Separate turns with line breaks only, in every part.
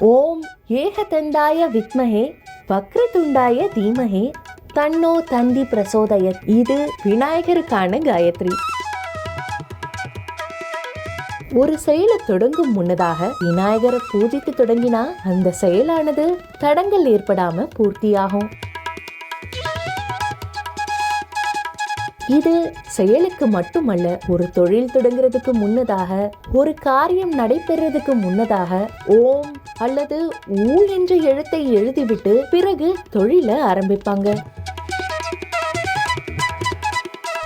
ஓம் ஏகதண்டாய வித்மஹே வக்ரதுண்டாய தீமஹே தன்னோ தந்தி பிரசோதய. இது விநாயகருக்கான காயத்ரி. ஒரு செயலை தொடங்கும் முன்னதாக விநாயகரை பூஜித்து தொடங்கினா அந்த செயலானது தடங்கள் ஏற்படாம பூர்த்தியாகும். இது செயலுக்கு மட்டுமல்ல ஒரு தொழில் தொடங்குறதுக்கு முன்னதாக ஒரு காரியம் நடைபெறதுக்கு முன்னதாக ஓம் அல்லது ஊ என்ற எழுத்தை எழுதிவிட்டு பிறகு தொழிலை ஆரம்பிப்பாங்க.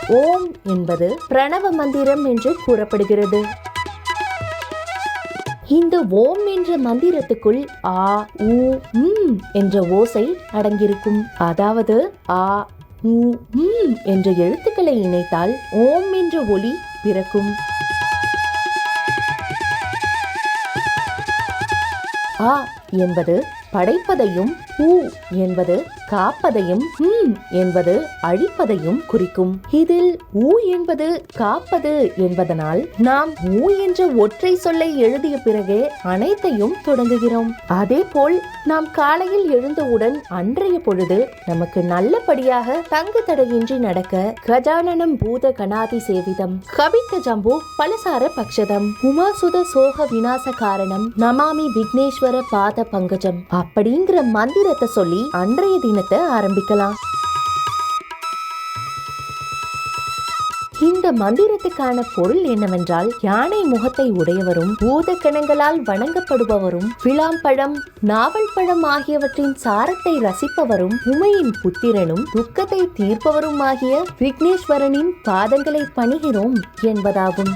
ஓம் என்பது பிரணவ மந்திரம் என்று கூறப்படுகிறது. இந்த ஓம் என்ற மந்திரத்துக்குள் ஆ ஊ ம் என்ற ஓசை அடங்கியிருக்கும். அதாவது ஆ உ ம் என்ற எழுத்துக்களை இணைத்தால் ஓம் என்ற ஒலி பிறக்கும். ஆ என்பது படைப்பதையும் ஊ என்பது காப்பதையும் ம் என்பது அழிப்பதையும் குறிக்கும். இதில் ஊ என்பது காப்பது என்பதனால் நாம் ஊ என்ற ஒற்றை சொல்லை எழுதிய பிறகே அனைத்தையும் தொடங்குகிறோம். அதே போல் நாம் காலையில் எழுந்தவுடன் அன்றைய பொழுது நமக்கு நல்லபடியாக தங்கு தடையின்றி நடக்க கஜானனம் பூத கணாதி சேவிதம் கவித்த ஜம்பு பலசார பக்ஷதம் உமாசுத சோக விநாச காரணம் நமாமி விக்னேஸ்வர பாத பங்கஜம் அப்படிங்கிற மந்திர மந்திரத்தை சொல்லி அன்றைய தினத்தை ஆரம்பிக்கலாம். இந்த மந்திரத்துக்கான பொருள் என்னவென்றால் யானை முகத்தை உடையவரும் பூதக்கணங்களால் வணங்கப்படுபவரும் விளாம்பழம் நாவல் பழம் ஆகியவற்றின் சாரத்தை ரசிப்பவரும் உமையின் புத்திரனும் துக்கத்தை தீர்ப்பவரும் ஆகிய விக்னேஸ்வரனின் பாதங்களை பணிகிறோம் என்பதாகும்.